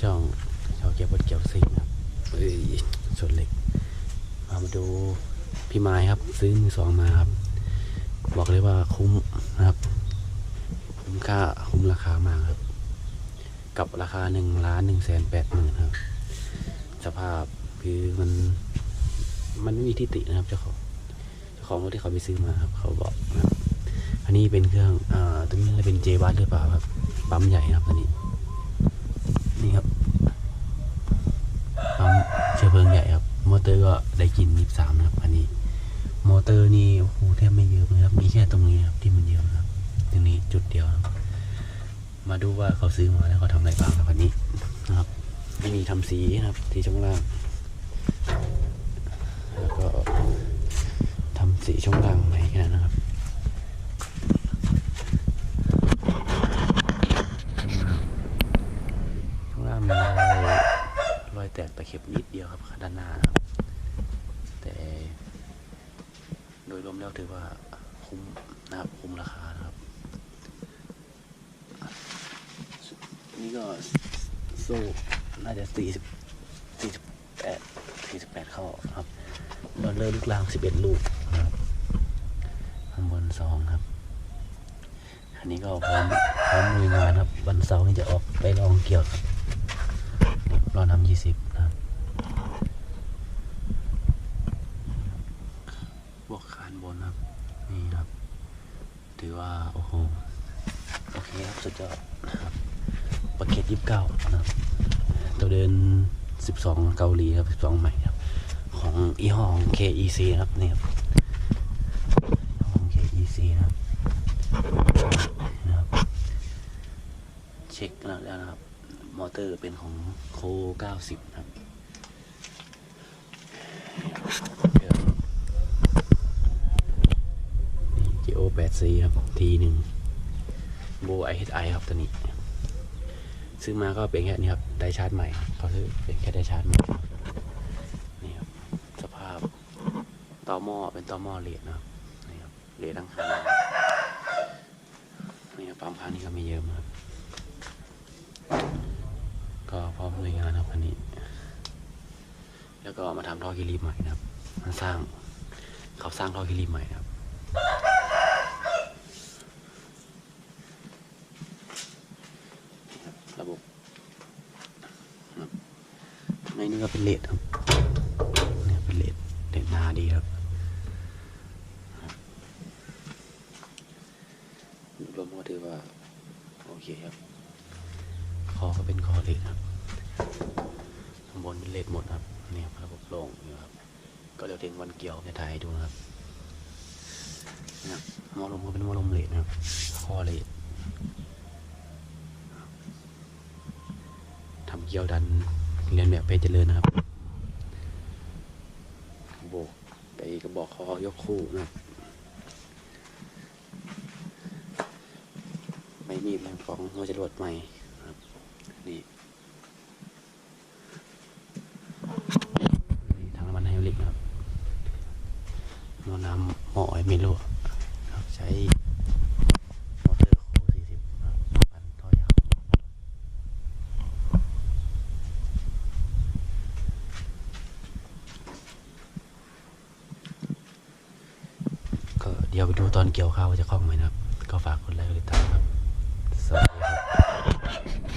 ช่องช่องเกียวบดเกียวซิงครับเอ้ยส่วนเล็กมามาดูพี่ไม้ครับ ซื้อมือสองมาครับ บอกเลยว่าคุ้มนะครับ คุ้มค่าคุ้มราคามากครับ กับราคาหนึ่งล้านหนึ่งแสนแปดหมื่นครับ สภาพคือมันมันไม่มีที่ตินะครับเจ้าของเจ้าของรถที่เขาไปซื้อมาครับ เขาบอกนะครับอันนี้เป็นเครื่องอ่าตัวนี้จะเป็นเจวัตหรือเปล่าครับปั๊มใหญ่ครับตัวนี้ นี่ครับปั๊มเชื้อเพลิงใหญ่ครับ มอเตอร์ก็ได้กินยี่สามนะครับ อันนี้ มอเตอร์นี่โอ้โหแทบไม่เยอะเลยครับ มีแค่ตรงนี้ครับที่มันเยอะนะครับ ตรงนี้จุดเดียวครับ มาดูว่าเขาซื้อมาแล้วเขาทำอะไรบ้างครับอันนี้นะครับไม่มีทำสีนะครับที่ช่องล่าง แล้วก็ทำสีช่องล่างใหม่แค่นั้นนะครับ ช่วงล่างมีรอยรอยแตกตะเข็ บนิดเดียวครับด้านหน้านะครับ แต่โดยรวมแล้วถือว่าคุ้มนะครับคุ้มราคานะครับ นี่ก็โซ่น่าจะสี่สิบสี่สิบแปดสี่สิบแปดเข้าครับดอลเลอร์ลูกลางสิบเอ็ดลูกนะครับข้างบนสองครับ อันนี้ก็พร้อมพร้อมลุยงานครับ วันเสาร์นี้จะออกไปลองเกี่ยวครับรอนำยี่สิบนะครับบวกคานบนครับ นี่ครับ ถือว่า โอ้โห โอเคครับ สุดยอดนะครับประเกตยี่สิบเก้านะครับตัวเดินสิบสองเกาหลีครับสิบสองใหม่ครับ ของอีห้อง KEC นะครับนี่ครับอง KEC นะครับนะครับ เช็คแล้วนะครับ มอเตอร์เป็นของโค90นะครับเครื่องนี่ GO 8 C ครับ T1 โบ IHI ครับตัวนี้ซื้อมาก็เป็นแค่นี้ครับได้ชาร์จใหม่เขาซื้อเป็นแค่ได้ชาร์จใหม่นี่ครับสภาพต่อหม้อเป็นต่อหม้อเลดนะครับนี่ครับเลดทั้งคันนี่ครับปั๊มพันนี่ก็ไม่เยอะมากก็พร้อมหน่วยงานครับอันนี้ แล้วก็มาทำท่อคิรีใหม่นะครับ มันสร้างเขาสร้างท่อคิรีใหม่นะครับ นี่ค รับระบบครับในนี้ก็เป็นเลดครับเนี่ยเป็นเลดเลดหนาดีครับรวมก็ถือว่า โอเคครับ คอก็เป็นคอเลดครับข้างบนเป็นเลดหมดครับนี่ครับระบบโล่งอยู่ครับ ก็เดี๋ยวถึงวันเกี่ยวจะถ่ายให้ดูนะครับนะครับหมอลมก็เป็นหมอลมเลดนะครับ คอเลดทำ เกี่ยวดันเรียนแบบเพชรเจริญนะครับโบกไปกระบอกคอยกคู่นะครับไม่มีแมงฟองหัวจะรวดใหม่ครับนี่ทางน้ำมันไฮดรอลิกนะครับหม้อน้ำหมอไอเมโลครับใช้ ดี๋ยวไปดูตอนเกี่ยวข้าวว่าจะคล้องไหมนะครับ ก็ฝากคนไลค์กติดตามครับ สวัสดีครับ